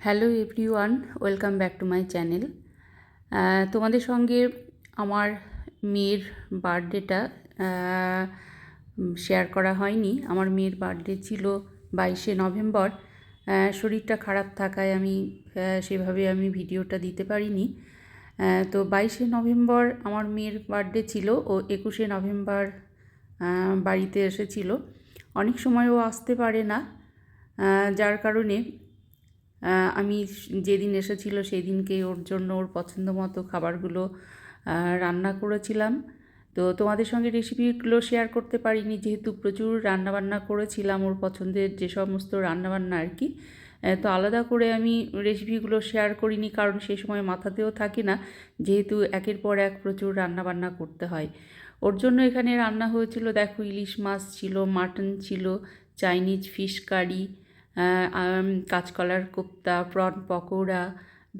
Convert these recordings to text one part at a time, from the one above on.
Hello everyone, welcome back to my channel. তোমাদের সঙ্গে আমার মেয়ের বার্থডেটা শেয়ার করা হয়নি। আমার মেয়ের বার্থডে ছিল বাইশে নভেম্বর। শরীরটা খারাপ থাকায় আমি সেভাবে আমি ভিডিওটা দিতে পারিনি। তো বাইশে নভেম্বর আমার মেয়ের বার্থডে ছিল ও একুশে নভেম্বর বাড়িতে এসেছিল। অনেক সময় ও আসতে পারে না যার কারণে আমি যেদিন এসেছিল সেই দিনকে ওর জন্য ওর পছন্দ মতো খাবারগুলো রান্না করেছিলাম। তো তোমাদের সঙ্গে রেসিপিগুলো শেয়ার করতে পারিনি, যেহেতু প্রচুর রান্নাবান্না করেছিলাম ওর পছন্দের যে সমস্ত রান্নাবান্না আর কি তো আলাদা করে আমি রেসিপিগুলো শেয়ার করিনি, কারণ সেই সময় মাথাতেও থাকে না, যেহেতু একের পর এক প্রচুর রান্নাবান্না করতে হয়। ওর জন্য এখানে রান্না হয়েছিল, দেখো ইলিশ মাছ ছিল, মাটন ছিল, চাইনিজ ফিশ কারি কাঁচকলার কোপ্তা, প্রন পকোড়া,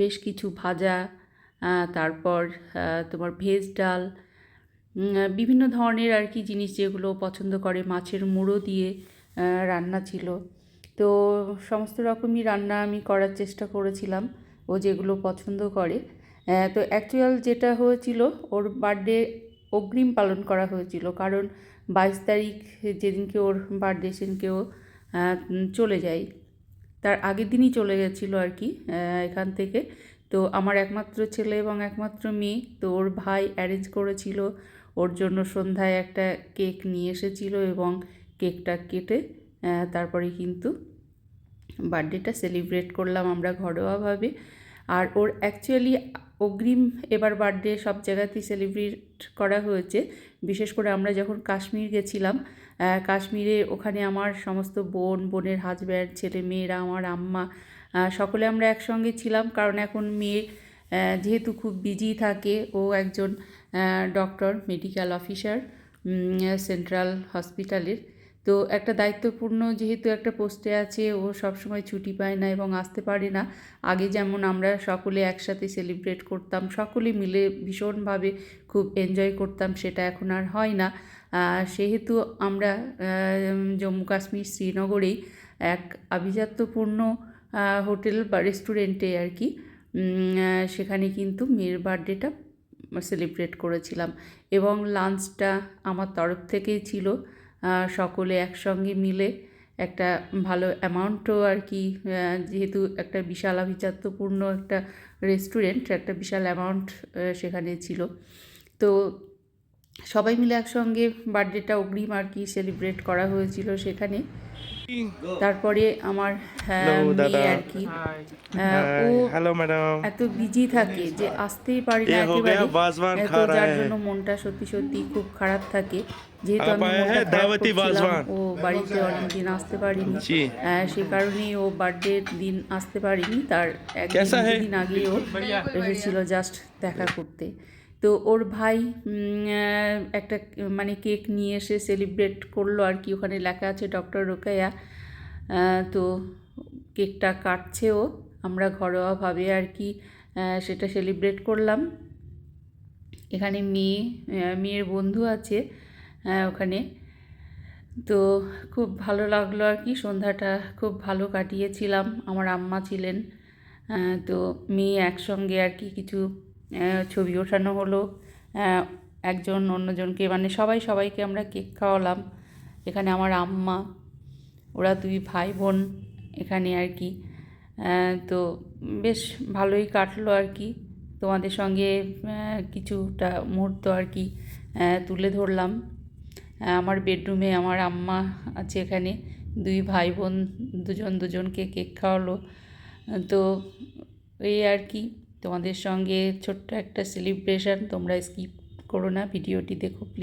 বেশ কিছু ভাজা তারপর তোমার ভেজ ডাল বিভিন্ন ধরনের আর কি জিনিস যেগুলো পছন্দ করে, মাছের মুড়ো দিয়ে রান্না ছিল। তো সমস্ত রকমই রান্না আমি করার চেষ্টা করেছিলাম, ও যেগুলো পছন্দ করে। তো অ্যাকচুয়াল যেটা হয়েছিল, ওর বার্থডে অগ্রিম পালন করা হয়েছিল। কারণ বাইশ তারিখ যেদিনকে ওর বার্থডে সেদিনকে ও চলে যায়। তার আগের দিনই চলে গেছিল আর কি এখান থেকে। তো আমার একমাত্র ছেলে এবং একমাত্র মেয়ে, তো ওর ভাই অ্যারেঞ্জ করেছিল। ওর জন্য সন্ধ্যায় একটা কেক নিয়ে এসেছিল এবং কেকটা কেটে তারপরে কিন্তু বার্থডেটা সেলিব্রেট করলাম আমরা ঘরোয়াভাবে। আর ওর অ্যাকচুয়ালি অগ্রিম এবার বার্থডে সব জায়গাতেই সেলিব্রেট করা হয়েছে। বিশেষ করে আমরা যখন কাশ্মীর গেছিলাম কাশ্মীরে ওখানে আমার সমস্ত বোন, বোনের হাজব্যান্ড ছেলে মেয়েরা, আমার আম্মা সকলে আমরা একসঙ্গে ছিলাম। কারণ এখন মেয়ে যেহেতু খুব বিজি থাকে, ও একজন ডক্টর মেডিকেল অফিসার সেন্ট্রাল হসপিটালের তো একটা দায়িত্বপূর্ণ যেহেতু একটা পোস্টে আছে, ও সবসময় ছুটি পায় না এবং আসতে পারে না। আগে যেমন আমরা সকলে একসাথে সেলিব্রেট করতাম, সকলে মিলে ভীষণভাবে খুব এনজয় করতাম, সেটা এখন আর হয় না। সেহেতু আমরা জম্মু কাশ্মীর শ্রীনগরেই এক আভিজাত্যপূর্ণ হোটেল বা রেস্টুরেন্টে আর কি সেখানে কিন্তু মেয়ের বার্থডেটা সেলিব্রেট করেছিলাম। এবং লাঞ্চটা আমার তরফ থেকেই ছিল। সকলে একসঙ্গে মিলে একটা ভালো অ্যামাউন্টও আর কি যেহেতু একটা বিশাল আভিজাত্যপূর্ণ একটা রেস্টুরেন্ট, একটা বিশাল অ্যামাউন্ট সেখানে ছিল। তো সবাই মিলে একসঙ্গে বার্থডেটা অগ্রিম আর কি সেলিব্রেট করা হয়েছিল সেখানে। তারপরে আমার হ্যাঁ, আর কি। হ্যাঁ, এত বিজি থাকে যে আসতেই পারি না একেবারে। যার জন্য মনটা সত্যি সত্যি খুব খারাপ থাকে। যেহেতু আমি ও বাড়িতে অনেক দিন আসতে পারিনি। হ্যাঁ, সে কারণেই ও বার্থডে দিন আসতে পারিনি। তার একদিন দুদিন আগে ও এসেছিল জাস্ট দেখা করতে। তো ওর ভাই একটা মানে কেক নিয়ে এসে সেলিব্রেট করল আর কি। ওখানে লেখা আছে ডক্টর রোকাইয়া তো কেকটা কাটছে ও। আমরা ঘরোয়াভাবে আর কি সেটা সেলিব্রেট করলাম। এখানে মেয়ে মেয়ের বন্ধু আছে ওখানে। তো খুব ভালো লাগল আর কি, সন্ধ্যাটা খুব ভালো কাটিয়েছিলাম। আমার আম্মা ছিলেন তো মেয়ে একসঙ্গে আর কি কিছু ছবি ওঠানো হলো। একজন অন্যজনকে মানে সবাই সবাইকে আমরা কেক খাওয়ালাম। এখানে আমার আম্মা, ওরা দুই ভাই বোন এখানে আর কি। তো বেশ ভালোই কাটলো আর কি। তোমাদের সঙ্গে কিছুটা মুহূর্ত আর কি তুলে ধরলাম। আমার বেডরুমে আমার আম্মা আছে এখানে। দুই ভাই বোন দুজন দুজনকে কেক খাওয়ালো। তো এই আর কি। তোমাদের সঙ্গে ছোট্ট একটা সেলিব্রেশন তোমরা স্কিপ করো না ভিডিওটি দেখো প্লিজ